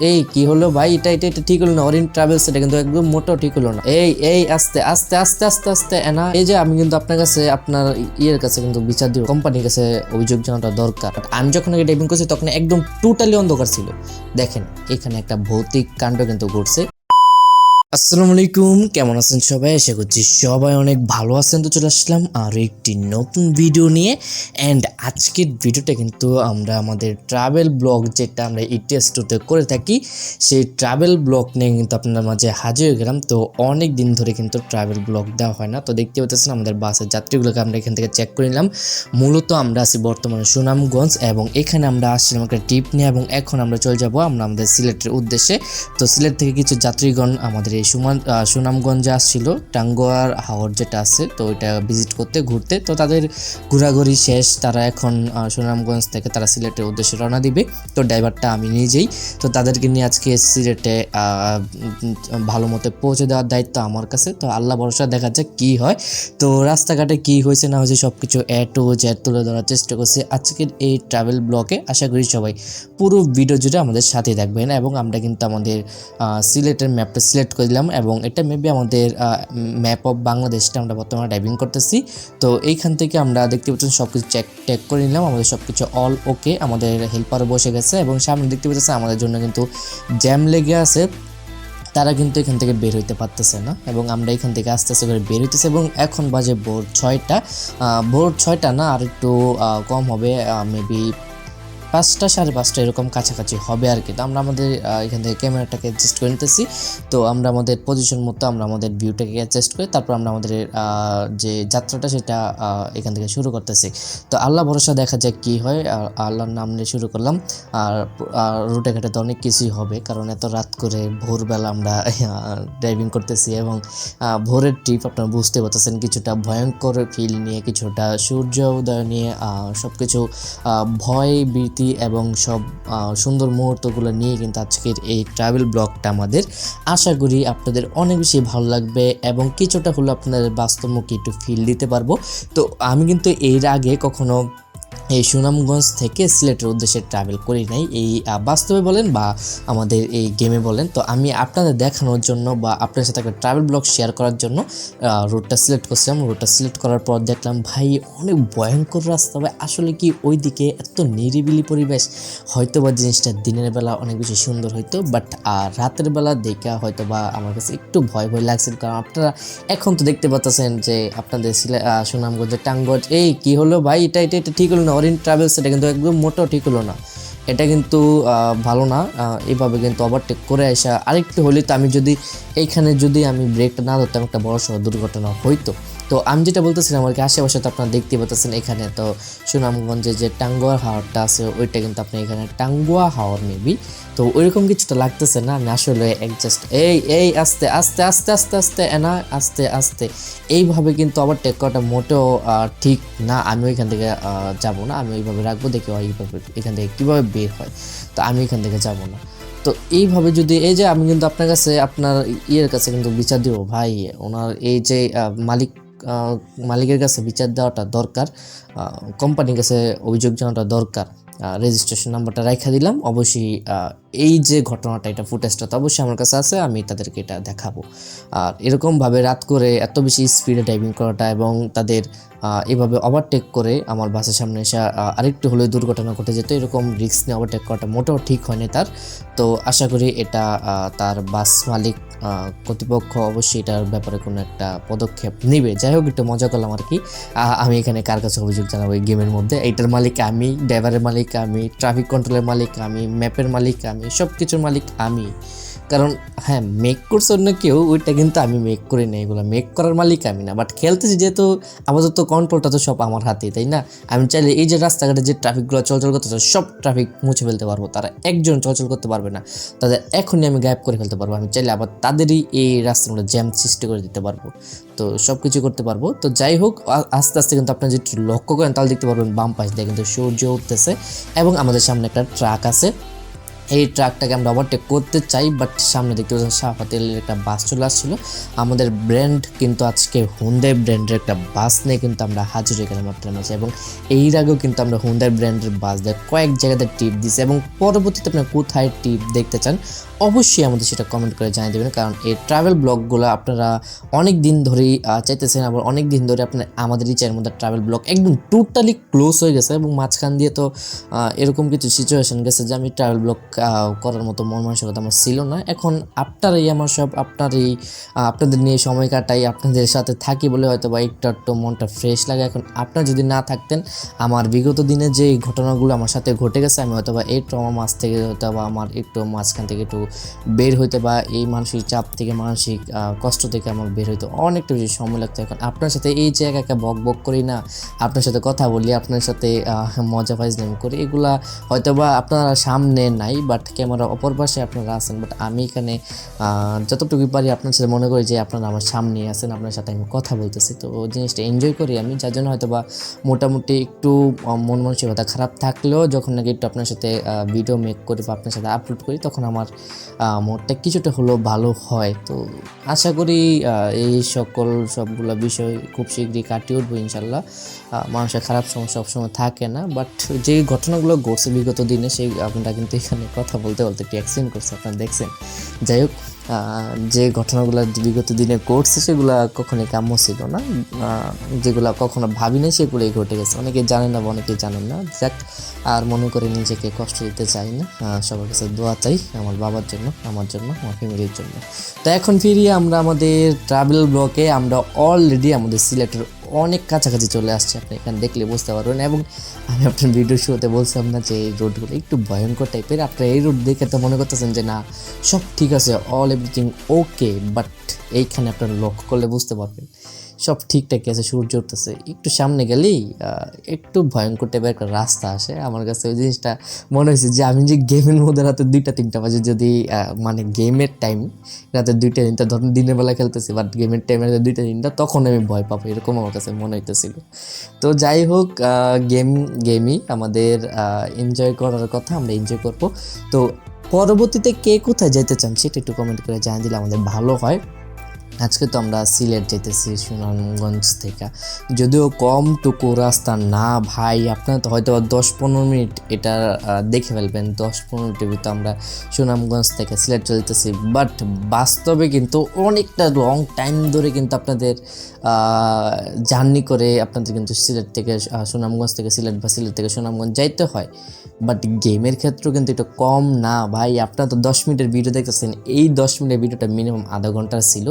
এই, কি হলো ভাই? এটা এটা এটা ঠিক হলো না। অরিন ট্রাভেলস এটা কিন্তু একদম মোটেও ঠিক হলো না। এই এই, আস্তে আস্তে আস্তে আস্তে আস্তে, এনা। এই যে, আমি কিন্তু আপনার কাছে, আপনার ইয়ের কাছে কিন্তু বিচার দিব কোম্পানির কাছে অভিযোগ জানাটা দরকার। আমি যখন আগে টাইপিং করছি, তখন একদম টোটালি অন্ধকার ছিল। দেখেন, এখানে একটা ভৌতিক কাণ্ড কিন্তু ঘটছে। আসসালামু আলাইকুম, কেমন আছেন সবাই? আশা করছি সবাই অনেক ভালো আছেন। তো চলে আসলাম আর একটি নতুন ভিডিও নিয়ে। অ্যান্ড আজকের ভিডিওটা কিন্তু আমরা আমাদের ট্রাভেল ব্লগ যেটা আমরা ইটিএসটুতে করে থাকি, সেই ট্রাভেল ব্লগ নিয়ে কিন্তু আপনার মাঝে হাজির হয়ে গেলাম। তো অনেক দিন ধরে কিন্তু ট্রাভেল ব্লগ দেওয়া হয় না। তো দেখতে পাচ্ছেন আমাদের বাসের যাত্রীগুলোকে আমরা এখান থেকে চেক করে নিলাম। মূলত আমরা আছি বর্তমানে সুনামগঞ্জ এবং এখানে আমরা আসছিলাম একটা ট্রিপ নিয়ে এবং এখন আমরা চলে যাব আমরা আমাদের সিলেটের উদ্দেশ্যে। তো সিলেট থেকে কিছু যাত্রীগণ আমাদের এই সুমান সুনামগঞ্জে আসছিল, টাঙ্গুয়ার হাওর যেটা আছে, তো ওইটা ভিজিট করতে, ঘুরতে। তো তাদের ঘোরাঘুরি শেষ, তারা এখন সুনামগঞ্জ থেকে তারা সিলেটের উদ্দেশ্যে রওনা দিবে। তো ড্রাইভারটা আমি নিজেই। তো তাদেরকে নিয়ে আজকে সিলেটে ভালো মতো পৌঁছে দেওয়ার দায়িত্ব আমার কাছে। তো আল্লাহ ভরসা দেখা যাক কী হয়। তো রাস্তাঘাটে কী হয়েছে না হয়েছে সব কিছু এ টু জেড তুলে ধরার চেষ্টা করছি আজকের এই ট্রাভেল ব্লগে আশা করি সবাই পুরো ভিডিও জুড়ে আমাদের সাথে থাকবেন এবং আমরা কিন্তু আমাদের সিলেটের ম্যাপটা সিলেক্ট করে দিলাম এবং এটা মেবি আমাদের ম্যাপ অফ বাংলাদেশটা আমরা বর্তমানে ড্রাইভিং করতেছি। তো এইখান থেকে আমরা দেখতে পাচ্ছেন সব কিছু চেক টেক করে নিলাম। আমাদের সব কিছু অল ওকে আমাদের হেল্পারও বসে গেছে এবং সামনে দেখতে পাচ্ছেন আমাদের জন্য কিন্তু জ্যাম লেগে আছে। তারা কিন্তু এখান থেকে বের হইতে পারতেছে না এবং আমরা এখান থেকে আস্তে আস্তে করে বের হইতেছে এবং এখন বাজে ভোর ছয়টা। ভোর ছয়টা না, আর একটু কম হবে মেবি পাঁচটা সাড়ে পাঁচটা এরকম কাছাকাছি হবে আর কি। তো আমরা আমাদের এখান থেকে ক্যামেরাটাকে অ্যাডজাস্ট করে নিতেছি। তো আমরা আমাদের পজিশন মতো আমরা আমাদের ভিউটাকে অ্যাডজাস্ট করে তারপর আমরা আমাদের যে যাত্রাটা সেটা এখান থেকে শুরু করতেছি। তো আল্লাহ ভরসা দেখা যাক কি হয় আল্লাহর নাম নিয়ে শুরু করলাম। আর রুটে ঘাটে তো অনেক কিছুই হবে, কারণ এত রাত করে ভোরবেলা আমরা ড্রাইভিং করতেছি এবং ভোরের ট্রিপ আপনারা বুঝতে পারতেছেন কিছুটা ভয়ঙ্কর ফিল নিয়ে, কিছুটা সূর্য উদয় নিয়ে সব কিছু ভয় ভীতি এবং সব সুন্দর মুহূর্তগুলো নিয়ে কিন্তু আজকের এই ট্রাভেল ব্লগটা আমাদের। আশা করি আপনাদের অনেক বেশি ভালো লাগবে এবং কিছুটা হলো আপনাদের বাস্তবমুখী একটু ফিল দিতে পারব। তো আমি কিন্তু এর আগে কখনো এই সুনামগঞ্জ থেকে সিলেটের উদ্দেশ্যে ট্রাভেল করি নাই। এই বাস্তবে বলেন বা আমাদের এই গেমে বলেন, তো আমি আপনাদের দেখানোর জন্য বা আপনার সাথে একটা ট্রাভেল ব্লগ শেয়ার করার জন্য রুটটা সিলেক্ট করছিলাম। রুটটা সিলেক্ট করার পর দেখলাম, ভাই, অনেক ভয়ঙ্কর রাস্তা ভাই। আসলে কি ওইদিকে এত নিরিবিলি পরিবেশ? হয়তো বা জিনিসটা দিনের বেলা অনেক বেশি সুন্দর হইতো বাট রাতের বেলা দেখা হয়তো বা আমার কাছে একটু ভয় ভয় লাগছিল। কারণ আপনারা এখন তো দেখতে পাচ্ছেন যে আপনাদের সুনামগঞ্জের টাঙ্গজ, এই, কি হলো ভাই? এটা এটা এটা ঠিক হলো না? অরিন ট্রাভেলস এটা কিন্তু একদম মোটেও ঠিক হলো না। এটা কিন্তু ভালো না। এভাবে কিন্তু ওভারটেক করে আসা। আরেকটু হলে তো আমি যদি, এইখানে যদি আমি ব্রেকটা না ধরতাম, একটা বড়সড় দুর্ঘটনা হইতো। তো আমি যেটা বলতেছিলাম আর কি, আশেপাশে তো আপনারা দেখতে পাচ্ছেন এখানে, তো সুনামগঞ্জে যে টাঙ্গুয়া হাওয়ারটা আছে, ওইটা কিন্তু আপনি এখানে টাঙ্গুয়া হাওয়ার মেবি তো ওইরকম কিছুটা লাগতেছে না, আমি আসলে জাস্ট এই এই, আস্তে আস্তে আস্তে আস্তে আস্তে এনা আস্তে আস্তে। এইভাবে কিন্তু আবার টেক করাটা মোটেও ঠিক না, আমি ওইখান থেকে যাব না, আমি ওইভাবে রাখব, দেখি এইভাবে, এখান থেকে কীভাবে বের হয়। তো আমি এখান থেকে যাব না। তো এইভাবে যদি, এই যে আমি কিন্তু আপনার কাছে, আপনার ইয়ের কাছে কিন্তু বিচার দিব, ভাই, ওনার এই যে মালিক মালিকের কাছে বিচার দেওয়াটা দরকার কোম্পানির কাছে অভিযোগ জানাটা দরকার। রেজিস্ট্রেশন নাম্বারটা রাখা দিলাম, অবশ্যই এই যে ঘটনাটা, এটা ফুটেজটা তো অবশ্যই আমার কাছে আছে, আমি তাদেরকে এটা দেখাবো। আর এরকমভাবে রাত করে এত বেশি স্পিডে ড্রাইভিং করাটা এবং তাদের এভাবে ওভারটেক করে আমার বাসের সামনে এসে আরেকটু হলে দুর্ঘটনা ঘটে যেত, এরকম রিস্ক নিয়ে ওভারটেক করাটা মোটেও ঠিক হয়নি তার। তো আশা করি এটা তার বাস মালিক কর্তৃপক্ষ অবশ্যই এটার ব্যাপারে কোনো একটা পদক্ষেপ নেবে। যাই হোক, একটু মজা করলাম আর কি। আমি এখানে কার কাছে অভিযোগ জানাব এই গেমের মধ্যে? এইটার মালিক আমি ড্রাইভারের মালিক আমি ট্রাফিক কন্ট্রোলের মালিক আমি ম্যাপের মালিক আমি সব কিছুর মালিক আমি। কারণ হ্যাঁ মেক করছে অন্য কেউ, ওইটা কিন্তু আমি মেক করি না। এগুলো মেক করার মালিক আমি না। বাট খেলতেছি যেহেতু আপাতত কন্ট্রোলটা তো সব আমার হাতেই, তাই না? আমি চাইলে এই যে রাস্তাঘাটে যে ট্রাফিকগুলো চলাচল করতেছে, সব ট্রাফিক মুছে ফেলতে পারব। তারা একজন চলাচল করতে পারবে না। তাদের এখনই আমি গায়েব করে ফেলতে পারব। আমি চাইলে আবার তাদেরই এই রাস্তাগুলো জ্যাম সৃষ্টি করে দিতে পারব। তো সব কিছু করতে পারব। তো যাই হোক আস্তে আস্তে কিন্তু আপনারা যদি লক্ষ্য করেন, তাহলে দেখতে পারবেন বাম পাশ দিয়ে কিন্তু সূর্য উঠতেছে এবং আমাদের সামনে একটা ট্রাক আছে। এই ট্রাকটাকে আমরা ওভারটেক করতে চাই বাট সামনে দেখতে পাচ্ছেন শাহপাতেলের একটা বাস চলে আসছিল। আমাদের ব্র্যান্ড কিন্তু আজকে হুন্দাই ব্র্যান্ডের একটা বাস নিয়ে কিন্তু আমরা হাজির গেলাম আপনার মাঝে এবং এর আগেও কিন্তু আমরা হুন্দাই ব্র্যান্ডের বাস দিয়ে কয়েক জায়গাতে টিপ দিছি এবং পরবর্তীতে আপনার কোথায় টিপ দেখতে চান, অবশ্যই আমাদের সেটা কমেন্ট করে জানিয়ে দেবেন, কারণ এই ট্রাভেল ব্লগগুলো আপনারা অনেক দিন ধরেই চাইতেছেন আবার অনেক দিন ধরে আপনার আমাদের এই মধ্যে ট্রাভেল ব্লগ একদম টোটালি ক্লোজ হয়ে গেছে এবং মাঝখান দিয়ে তো এরকম কিছু সিচুয়েশন গেছে যে আমি ট্রাভেল ব্লগ করার মতো মন মানসিকতা আমার ছিল না। এখন আপনারাই আমার সব, আপনারই আপনাদের নিয়ে সময় কাটাই, আপনাদের সাথে থাকি বলে হয়তো বা একটু একটু মনটা ফ্রেশ লাগে। এখন আপনারা যদি না থাকতেন, আমার বিগত দিনে যে ঘটনাগুলো আমার সাথে ঘটে গেছে, আমি হয়তো বা এই ট্রমা মাছ থেকে হয়তো বা আমার একটু মাঝখান থেকে একটু বের হইতে বা এই মানসিক চাপ থেকে, মানসিক কষ্ট থেকে আমার বের হইতে অনেকটা বেশি সময় লাগতো। এখন আপনার সাথে এই যে একা একা বক বক করি না, আপনার সাথে কথা বলি, আপনার সাথে মজা ফাইজলামি করি, এগুলা হয়তো বা আপনারা সামনে নাই বাট ক্যামেরা অপর পাশে আপনারা আছেন, বাট আমি এখানে যতটুকু পারি আপনার সাথে মনে করি যে আপনারা আমার সামনে আছেন, আপনার সাথে আমি কথা বলতেছি। তো জিনিসটা এনজয় করি আমি, যার জন্য হয়তো বা মোটামুটি একটু মন মানসিকতা খারাপ থাকলেও যখন নাকি একটু আপনার সাথে ভিডিও মেক করি বা আপনার সাথে আপলোড করি, তখন আমার মনটা কিছুটা হলেও ভালো হয়। তো আশা করি এই সকল সবগুলো বিষয় খুব শীঘ্রই কাটিয়ে উঠবো ইনশাল্লাহ। মানুষের খারাপ সময় সবসময় থাকে না, বাট যে ঘটনাগুলো ঘটছে বিগত দিনে, সেই আপনারা কিন্তু এখানে কথা বলতে বলতে একটু অ্যাক্সিডেন্ট করছে, আপনারা দেখছেন। যাই হোক যে ঘটনাগুলো বিগত দিনে ঘটছে, সেগুলো কখনোই কাম্য ছিল না। যেগুলো কখনো ভাবিনি, সেগুলোই ঘটে গেছে। অনেকে জানেন না বা অনেকে জানেন না। যাক, আর মনে করে নিজেকে কষ্ট দিতে চাই না। সবার কাছে দোয়া চাই আমার বাবার জন্য, আমার জন্য, আমার ফ্যামিলির জন্য। তো এখন ফিরিয়ে আমরা আমাদের ট্রাভেল ব্লকে আমরা অলরেডি আমাদের সিলেটের অনেক কাছাকাছি চলে আসছে, আপনি এখানে দেখলে বুঝতে পারবেন। এবং আমি আপনার ভিডিও শুরুতে বলছিলাম না যে এই রোডগুলো একটু ভয়ঙ্কর টাইপের আপনার এই রোড দেখে তো মনে করতেছেন যে না, সব ঠিক আছে অল এভরিথিং ওকে বাট এইখানে আপনার লক্ষ্য করলে বুঝতে পারবেন। সব ঠিকঠাক আছে, সূর্য উঠতেছে। একটু সামনে গেলেই একটু ভয়ঙ্কর টাইপের একটা রাস্তা আসে। আমার কাছে ওই জিনিসটা মনে হয়েছে যে, আমি যে গেমের মধ্যে রাতে দুইটা, তিনটা বাজে যদি মানে গেমের টাইম রাতে দুইটা, তিনটা, ধরুন দিনের বেলা খেলতেছি বাট গেমের টাইমে রাতে দুইটা, তিনটা, তখন আমি ভয় পাবো, এরকম আমার কাছে মনে হইতেছিল। তো যাই হোক গেম, গেমই আমাদের এনজয় করার কথা, আমরা এনজয় করব। তো পরবর্তীতে কে কোথায় যেতে চান, সেটা একটু কমেন্ট করে জানিয়ে দিলে আমাদের ভালো হয়। আজকে তো আমরা সিলেট যেতেছি সুনামগঞ্জ থেকে। যদিও কমটুকু রাস্তা না ভাই, আপনারা তো হয়তো দশ পনেরো মিনিট এটা দেখে ফেলবেন। দশ পনেরো ভিতরে আমরা সুনামগঞ্জ থেকে সিলেট চলতেছি বাট বাস্তবে কিন্তু অনেকটা লং টাইম ধরে কিন্তু আপনাদের জার্নি করে আপনাদের কিন্তু সিলেট থেকে সুনামগঞ্জ থেকে সিলেট বা সিলেট থেকে সুনামগঞ্জ যাইতে হয়। বাট গেমের ক্ষেত্রেও কিন্তু এটা কম না, ভাই। আপনারা তো দশ মিনিটের ভিডিও দেখতেছেন। এই দশ মিনিটের ভিডিওটা মিনিমাম আধা ঘণ্টার ছিল।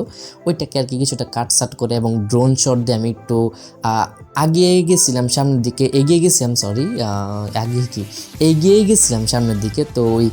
ওইটাকে আর কি কিছুটা কাটসাট করে এবং ড্রোন শট দিয়ে আমি একটু আগিয়ে গেছিলাম সামনের দিকে। এগিয়ে গেছিলাম সরি আগিয়ে কি? এগিয়ে গেছিলাম সামনের দিকে। তো ওই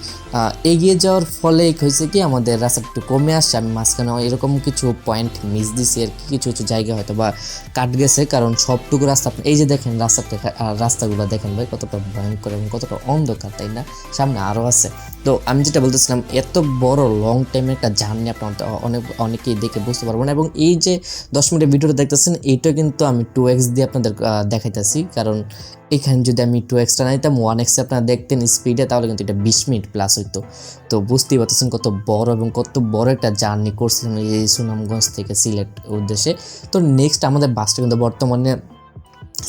এগিয়ে যাওয়ার ফলে হয়েছে কি? আমাদের রাস্তা একটু কমে আসছে। আমি মাঝখানে এরকম কিছু পয়েন্ট মিস দিছি আর কি। কিছু কিছু জায়গা হয়তো বা কাট গেছে। কারণ সবটুকু রাস্তা এই যে দেখেন রাস্তাটা রাস্তাগুলো দেখেন ভাই, কতটা ভয়ঙ্কর এবং কতটা অন্ধকার, তাই না? সামনে আরও আছে। তো আমি যেটা বলতেছিলাম, এত বড় লং টাইমের একটা জার্নি আপনার অনেক অনেকেই দেখে বুঝতে পারবেন এবং এই যে দশ মিনিটের ভিডিওটা দেখতেছেন, এইটা কিন্তু আমি টু এক্স দিয়ে আপনাদের দেখাইতেছি। কারণ এখানে যদি আমি টু এক্সটা নিতাম ওয়ান এক্সে আপনারা দেখতেন স্পিডে তাহলে কিন্তু এটা বিশ মিনিট প্লাস হইতো। তো বুঝতেই পারতেছেন কত বড় এবং কত বড় একটা জার্নি করছিলাম এই সুনামগঞ্জ থেকে সিলেট উদ্দেশ্যে। তো নেক্সট আমাদের বাসটা কিন্তু বর্তমানে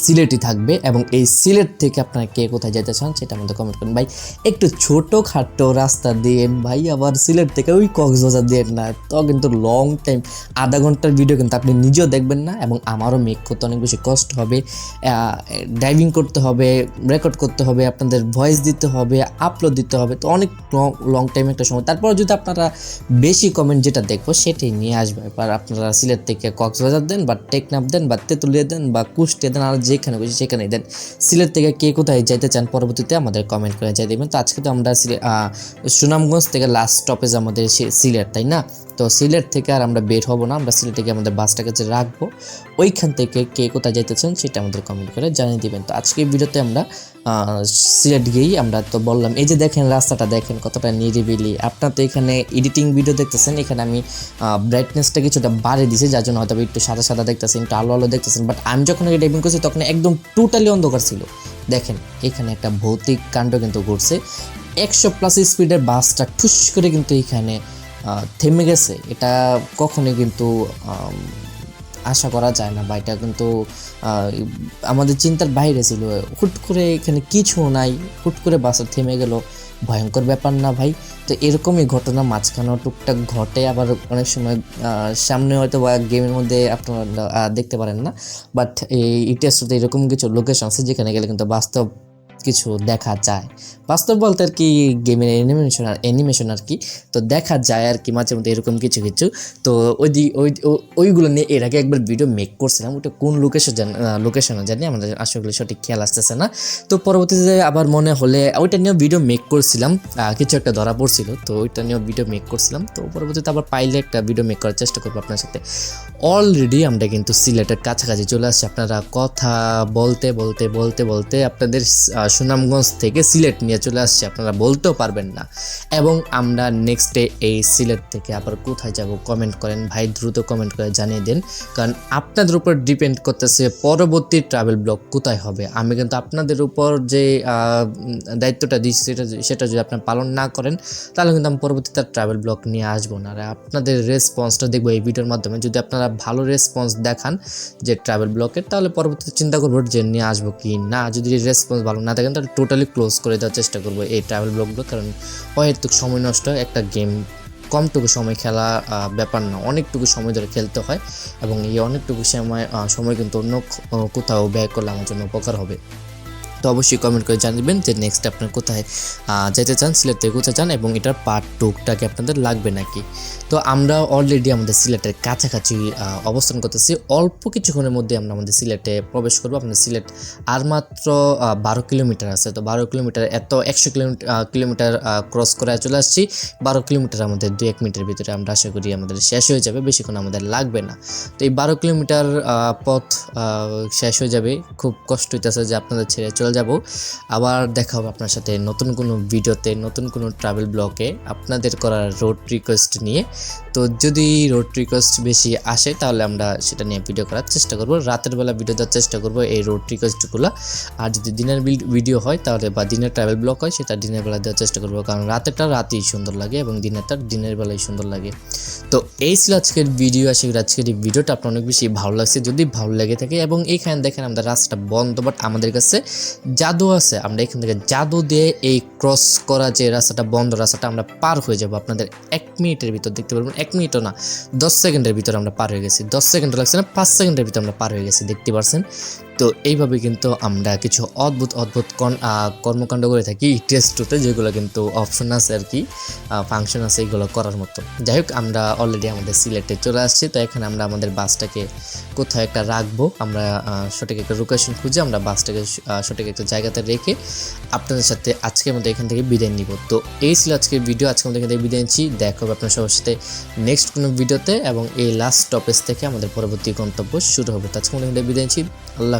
সিলেটই থাকবে এবং এই সিলেট থেকে আপনারা কে কোথায় যেতে চান সেটা আমাদের কমেন্ট করেন। ভাই, একটু ছোটো খাটো রাস্তা দিয়ে, ভাই, আবার সিলেট থেকে ওই কক্সবাজার দিয়ে না তো কিন্তু লং টাইম আধা ঘণ্টার ভিডিও কিন্তু আপনি নিজেও দেখবেন না এবং আমারও মেক করতে অনেক বেশি কষ্ট হবে। ড্রাইভিং করতে হবে রেকর্ড করতে হবে, আপনাদের ভয়েস দিতে হবে আপলোড দিতে হবে, তো অনেক লং টাইম একটা সময়। তারপর যদি আপনারা বেশি কমেন্ট যেটা দেখব সেটাই নিয়ে আসবে। এবার আপনারা সিলেট থেকে কক্সবাজার দেন বা টেকনাফ দেন বা তেঁতুলিয়া দেন বা কুষ্টিয়া দেন, আর যেখানে খুশি সেখানে। দেন সিলেট থেকে কে কোথায় যাইতে চান পরবর্তীতে আমাদের কমেন্ট করে যাই দেবেন। তো আজকে তো আমরা সুনামগঞ্জ থেকে লাস্ট স্টপেজ আমাদের সিলেট, তাই না? তো সিলেট থেকে আর আমরা বের হব না, আমরা সিলেটে গিয়ে আমাদের বাসটাকে যে রাখব, ওইখান থেকে কে কোথায় যাইতেছেন সেটা আমাদের কমেন্ট করে জানিয়ে দিবেন। তো আজকে ভিডিওতে আমরা সিলেট গিয়েই আমরা তো বললাম, এই যে দেখেন রাস্তাটা দেখেন কতটা নিরিবিলি। আপনার তো এখানে এডিটিং ভিডিও দেখতেছেন, এখানে আমি ব্রাইটনেসটা কিছুটা বাড়িয়ে দিয়েছি, যার জন্য হয়তো একটু সাদা সাদা দেখতেছেন, একটু আলো আলো দেখতেছেন বাট আমি যখন এটা টাইপিং করছি তখন একদম টোটালি অন্ধকার ছিল। দেখেন, এখানে একটা ভৌতিক কাণ্ড কিন্তু ঘটছে। একশো প্লাস স্পিডের বাসটা ঠুস করে কিন্তু এখানে থেমে গেছে, এটা কখনোই কিন্তু আশা করা যায় না বা এটা কিন্তু আমাদের চিন্তার বাইরে ছিল। হুট করে এখানে কিছু নাই, হুট করে বাসটা থেমে গেল। ভয়ঙ্কর ব্যাপার না ভাই। তো এরকমই ঘটনা মাঝখানেও টুকটাক ঘটে। আবার অনেক সময় সামনে হয়তো বা গেমের মধ্যে আপনারা দেখতে পারেন না। বাট এই ইটেস্টতে এরকম কিছু লোকেশন আছে যেখানে গেলে কিন্তু বাস্তব কিছু দেখা যায়। বাস্তব বলতে আর কি গেমের অ্যানিমেশন আর অ্যানিমেশন আর কি, তো দেখা যায় আর কি মাঝে মধ্যে এরকম কিছু কিছু। তো ওই ওই ওইগুলো নিয়ে এর আগে একবার ভিডিও মেক করছিলাম ওটা কোন লোকেশন জানি লোকেশনে জানি, আমাদের আসলে সঠিক খেয়াল আসতেছে না। তো পরবর্তীতে আবার মনে হলে ওইটা নিয়েও ভিডিও মেক করছিলাম কিছু একটা ধরা পড়ছিল, তো ওইটা নিয়েও ভিডিও মেক করছিলাম। তো পরবর্তীতে আবার পাইলে একটা ভিডিও মেক করার চেষ্টা করব আপনার সাথে। অলরেডি আমরা কিন্তু সিলেটের কাছাকাছি চলে আসছি, আপনারা কথা বলতে বলতে বলতে বলতে আপনাদের সুনামগঞ্জ থেকে সিলেট নিয়ে চলে আসছে, আপনারা বলতেও পারবেন না। এবং আমরা নেক্সট ডে এই সিলেট থেকে আবার কোথায় যাব কমেন্ট করেন, ভাই দ্রুত কমেন্ট করে জানিয়ে দিন। কারণ আপনাদের উপর ডিপেন্ড করতেছে পরবর্তী ট্রাভেল ব্লগ কোথায় হবে। আমি কিন্তু আপনাদের উপর যে দায়িত্বটা দিচ্ছি সেটা সেটা যদি আপনারা পালন না করেন, তাহলে কিন্তু আমি পরবর্তীতে ট্রাভেল ব্লগ নিয়ে আসব না। আর আপনাদের রেসপন্সটা দেখব এই ভিডিওর মাধ্যমে। যদি আপনারা ভালো রেসপন্স দেখান যে ট্রাভেল ব্লগের তাহলে পরবর্তীতে চিন্তা করব যে নিয়ে আসব কি না। যদি রেসপন্স ভালো না থাকেন তাহলে টোটালি ক্লোজ করে দেওয়ার চেষ্টা করব এই ট্রাভেল ব্লগুলো কারণ অহেতুক সময় নষ্ট, একটা গেম কমটুকু সময় খেলা ব্যাপার না, অনেকটুকু সময় ধরে খেলতে হয় এবং এই অনেকটুকু সময় সময় কিন্তু অন্য কোথাও ব্যয় করলে আমার জন্য উপকার হবে। তো অবশ্যই কমেন্ট করে জানাবেন যে নেক্সট আপনার কোথায় যেতে চান, সিলেট থেকে কোথায় চান এবং এটার পার্ট টুকটাকে আপনাদের লাগবে নাকি? তো আমরা অলরেডি আমাদের সিলেটের কাছাকাছি অবস্থান করতেছি। অল্প কিছুক্ষণের মধ্যে আমরা আমাদের সিলেটে প্রবেশ করব। আমাদের সিলেট আর মাত্র বারো কিলোমিটার আছে। তো বারো কিলোমিটার, এত একশো কিলোমিটার কিলোমিটার ক্রস করে চলে আসছি। বারো কিলোমিটার আমাদের দু এক মিনিটের ভিতরে আমরা আশা করি আমাদের শেষ হয়ে যাবে। বেশিক্ষণ আমাদের লাগবে না। তো এই বারো কিলোমিটার পথ শেষ হয়ে যাবে। খুব কষ্ট হইতেছে যে আপনাদের ছেড়ে চলে যাব। আবার দেখা হবে আপনার সাথে নতুন কোনো ভিডিওতে, নতুন কোনো ট্রাভেল ব্লগে আপনাদের করা রোড রিকোয়েস্ট নিয়ে। তো যদি রোড রিকোয়েস্ট বেশি আসে, তাহলে আমরা সেটা নিয়ে ভিডিও করার চেষ্টা করব। রাতের বেলা ভিডিও দেওয়ার চেষ্টা করব এই রোড রিকোয়েস্টগুলো আর যদি দিনের ভিডিও হয়, তাহলে বা দিনের ট্রাভেল ব্লগ হয়, সেটা দিনের বেলা দেওয়ার চেষ্টা করব। কারণ রাতেরটা রাতেই সুন্দর লাগে এবং দিনেরটা দিনের বেলায় সুন্দর লাগে। তো এই ছিল আজকের ভিডিও করি আজকের এই ভিডিওটা আপনার অনেক বেশি ভালো লাগছে। যদি ভালো লেগে থাকে এবং এইখানে দেখেন আমাদের রাস্তাটা বন্ধ বাট আমাদের কাছে জাদু আছে, আমরা এখান থেকে জাদু দিয়ে এই ক্রস করা যে রাস্তাটা, বন্ধ রাস্তাটা আমরা পার হয়ে যাব। আপনাদের এক মিনিটের ভিতর দেখতে পারবেন, এক মিনিটও না, দশ সেকেন্ডের ভিতর আমরা পার হয়ে গেছি। দশ সেকেন্ড লাগছে না, পাঁচ সেকেন্ডের ভিতর আমরা পার হয়ে গেছি, দেখতে পারছেন? তো এইভাবে কিন্তু আমরা কিছু অদ্ভুত অদ্ভুত কর্মকাণ্ড করে থাকি টেস্ট টুতে যেগুলো কিন্তু অপশন আছে আর কি ফাংশন আছে এগুলো করার মতো। যাই হোক, আমরা অলরেডি আমাদের সিলেটে চলে আসছি, তো এখানে আমরা আমাদের বাসটাকে কোথাও একটা রাখব, আমরা সঠিক একটা লোকেশন খুঁজে আমরা বাসটাকে সঠিক একটা জায়গাতে রেখে আপনাদের সাথে আজকের মতো এখান থেকে বিদায় নিব। তো এই ছিল আজকের ভিডিও আজকের মতো এখান থেকে বিদায় নিচ্ছি। দেখা হবে আপনার সবার সাথে নেক্সট কোনো ভিডিওতে এবং এই লাস্ট স্টপেজ থেকে আমাদের পরবর্তী গন্তব্য শুরু হবে। তো আজকের মতো এখান থেকে বিদায় নিচ্ছি। আল্লাহ।